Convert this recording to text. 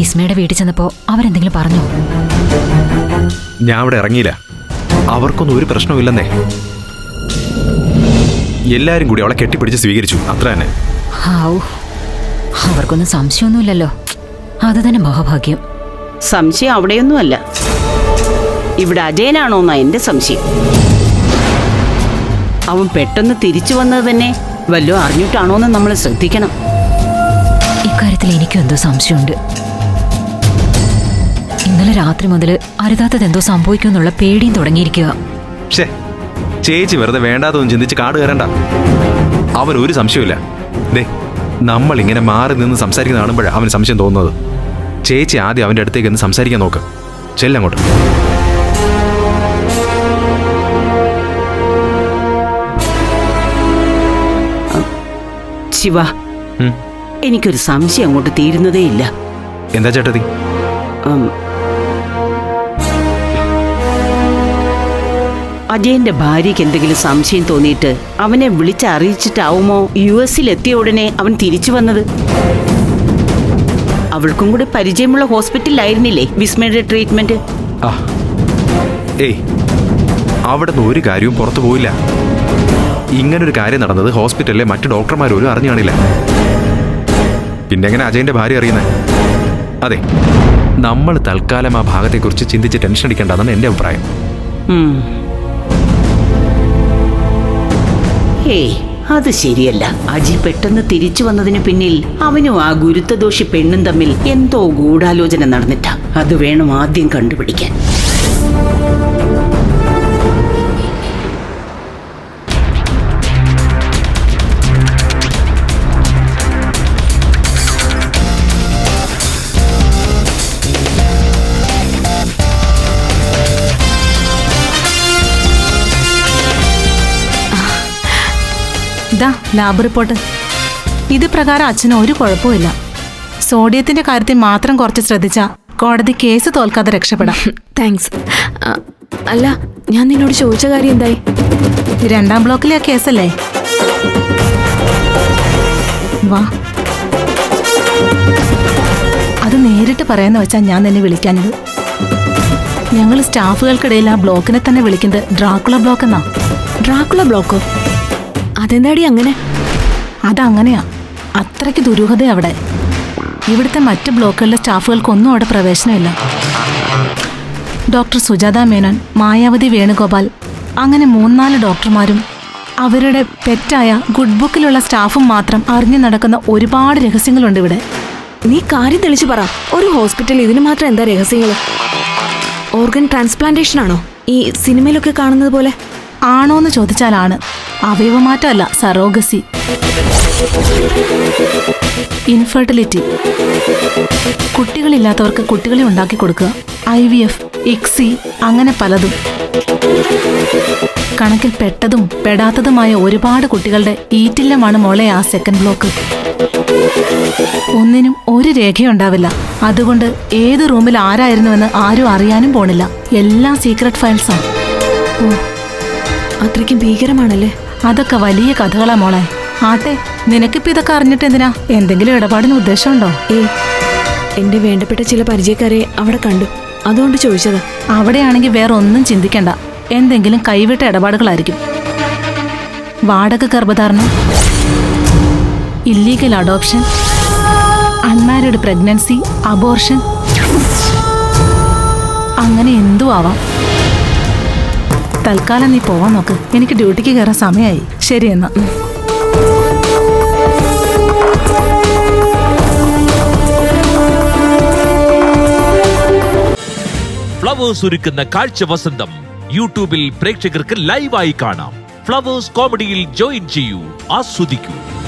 വിസ്മയുടെ വീട്ടിൽ ചെന്നപ്പോ അവരെന്തെങ്കിലും പറഞ്ഞു? ഞാൻ അവിടെ ഇറങ്ങിയില്ല. അവർക്കൊന്നും ഒരു പ്രശ്നവും എല്ലാരും കൂടി അവളെ കെട്ടിപ്പിടിച്ച് സ്വീകരിച്ചു. അത്ര തന്നെ. ഹാവൂ. അവർക്കൊന്നും സംശയമൊന്നുമില്ലല്ലോ. അത് തന്നെ മഹാഭാഗ്യം. സംശയം അവിടെയൊന്നുമല്ല. ഇവിടെ അജയനാണോന്നാ എന്റെ സംശയം. അവൻ പെട്ടെന്ന് തിരിച്ചു വന്നത് തന്നെ വല്ലോ അറിഞ്ഞിട്ടാണോന്ന് നമ്മൾ ശ്രദ്ധിക്കണം. ഇക്കാര്യത്തിൽ എനിക്കും എന്തോ സംശയമുണ്ട്. ഇന്നലെ രാത്രി മുതൽ അരുതാത്തത് എന്തോ സംഭവിക്കുമെന്നുള്ള പേടിയും തുടങ്ങിയിരിക്കുക. ഷേ ചേച്ചി വെറുതെ വേണ്ടാത്തൊന്നും ചിന്തിച്ച് കാട് കയറണ്ട. അവൻ ഒരു സംശയമില്ല ദേ നമ്മൾ ഇങ്ങനെ മാറി നിന്ന് സംസാരിക്കുന്ന കാണുമ്പോഴാണ് അവന് സംശയം തോന്നുന്നത്. ചേച്ചി ആദ്യം അവന്റെ അടുത്തേക്ക് ഒന്ന് സംസാരിക്കാൻ നോക്ക്. ചെല്ലങ്ങോട്ട് ശിവ. എനിക്കൊരു സംശയം അങ്ങോട്ട് തീരുന്നതേയില്ല. എന്താ ചേട്ടത്തി? അജയന്റെ ഭാര്യയ്ക്ക് എന്തെങ്കിലും സംശയം തോന്നിയിട്ട് അവനെ വിളിച്ചറിയിച്ചിട്ടാവുമോ? യു എസിൽ എത്തിയ ഉടനെ അവൻ തിരിച്ചു വന്നത്? അവൾക്കും കൂടി പരിചയമുള്ള ഹോസ്പിറ്റലിലായിരുന്നില്ലേ വിസ്മയുടെ ട്രീറ്റ്മെന്റ്? ഏയ് അവിടെ നിന്ന് ഒരു കാര്യവും പുറത്തു പോയില്ല. ഇങ്ങനൊരു കാര്യം നടന്നത് ഹോസ്പിറ്റലിലെ മറ്റു ഡോക്ടർമാർ പോലും അറിഞ്ഞു കാണില്ല. പിന്നെ എങ്ങനെ അജയന്റെ ഭാര്യ അറിയുന്നത് അതെ നമ്മൾ തൽക്കാലം ആ ഭാഗത്തെക്കുറിച്ച് ചിന്തിച്ച് ടെൻഷൻ അടിക്കേണ്ടതാണ് എന്റെ അഭിപ്രായം. ഏയ് അത് ശരിയല്ല. അജി പെട്ടെന്ന് തിരിച്ചു വന്നതിന് പിന്നിൽ അവനും ആ ഗുരുത്തദോഷി പെണ്ണും തമ്മിൽ എന്തോ ഗൂഢാലോചന നടന്നിട്ടാ. അത് വേണം ആദ്യം കണ്ടുപിടിക്കാൻ. ഇതാ ലാബ് റിപ്പോർട്ട് ഇത് പ്രകാരം അച്ഛന് ഒരു കുഴപ്പമില്ല സോഡിയത്തിന്റെ കാര്യത്തിൽ മാത്രം കുറച്ച് ശ്രദ്ധിച്ചാ കോടതി കേസ് തോൽക്കാതെ രക്ഷപ്പെടാം. താങ്ക്സ് അല്ല ഞാൻ നിന്നോട് ചോദിച്ച കാര്യം എന്തായി? രണ്ടാം ബ്ലോക്കിലെ ആ കേസല്ലേ വാ. അത് നേരിട്ട് പറയാന്ന് വെച്ചാ ഞാൻ നിന്നെ വിളിക്കാനത് ഞങ്ങൾ സ്റ്റാഫുകൾക്കിടയിൽ ആ ബ്ലോക്കിനെ തന്നെ വിളിക്കുന്നത് ഡ്രാക്കുള ബ്ലോക്ക് എന്നാ. ഡ്രാക്കുള ബ്ലോക്കോ അതെന്താടി അങ്ങനെ? അതങ്ങനെയാ. അത്രയ്ക്ക് ദുരൂഹത അവിടെ. ഇവിടുത്തെ മറ്റ് ബ്ലോക്കുകളിലെ സ്റ്റാഫുകൾക്കൊന്നും അവിടെ പ്രവേശനമില്ല. ഡോക്ടർ സുജാത മേനോൻ മായാവതി വേണുഗോപാൽ അങ്ങനെ മൂന്നാൽ ഡോക്ടർമാരും അവരുടെ പെറ്റായ ഗുഡ് ബുക്കിലുള്ള സ്റ്റാഫും മാത്രം അറിഞ്ഞു നടക്കുന്ന ഒരുപാട് രഹസ്യങ്ങളുണ്ട് ഇവിടെ. നീ കാര്യം തെളിച്ചു പറ. ഒരു ഹോസ്പിറ്റൽ ഇതിന് മാത്രം എന്താ രഹസ്യങ്ങൾ ഓർഗൻ ട്രാൻസ്പ്ലാന്റേഷൻ ആണോ ഈ സിനിമയിലൊക്കെ കാണുന്നത് പോലെ? ആണോന്ന് ചോദിച്ചാലാണ്. അവയവമാറ്റമല്ല സറോഗസി ഇൻഫെർട്ടിലിറ്റി കുട്ടികളില്ലാത്തവർക്ക് കുട്ടികളെ ഉണ്ടാക്കി കൊടുക്കുക. ഐ വി എഫ് ഇക്സി അങ്ങനെ പലതും. കണക്കിൽ പെട്ടതും പെടാത്തതുമായ ഒരുപാട് കുട്ടികളുടെ ഈറ്റില്ലമാണ് മോളെ ആ സെക്കൻഡ് ബ്ലോക്ക് ഒന്നിനും ഒരു രേഖയുണ്ടാവില്ല. അതുകൊണ്ട് ഏത് റൂമിൽ ആരായിരുന്നുവെന്ന് ആരും അറിയാനും പോണില്ല. എല്ലാം സീക്രട്ട് ഫയൽസാണ് ഓ അത്രയ്ക്കും ഭീകരമാണല്ലേ? അതൊക്കെ വലിയ കഥകളാ മോളെ. ആട്ടെ നിനക്കിപ്പോ ഇതൊക്കെ അറിഞ്ഞിട്ട് എന്തിനാ? എന്തെങ്കിലും ഇടപാടിന് ഉദ്ദേശമുണ്ടോ? ഏ എന്റെ വേണ്ടപ്പെട്ട ചില പരിചയക്കാരെ അവിടെ കണ്ടു. അതുകൊണ്ട് ചോദിച്ചതാ. അവിടെയാണെങ്കിൽ വേറെ ഒന്നും ചിന്തിക്കണ്ട. എന്തെങ്കിലും കൈവിട്ട ഇടപാടുകളായിരിക്കും. വാടക ഗർഭധാരണം illegal adoption unmarried pregnancy abortion അങ്ങനെ എന്തു ആവാം. തൽക്കാലം നീ പോവാൻ നോക്ക്. എനിക്ക് ഡ്യൂട്ടിക്ക് കയറാൻ സമയമായി ശരി എന്നാ. ഫ്ലവേഴ്സ് ഒരുക്കുന്ന കാഴ്ച വസന്തം യൂട്യൂബിൽ പ്രേക്ഷകർക്ക് ലൈവായി കാണാം. ഫ്ലവേഴ്സ് കോമഡിയിൽ ജോയിൻ ചെയ്യൂ. ആസ്വദിക്കൂ.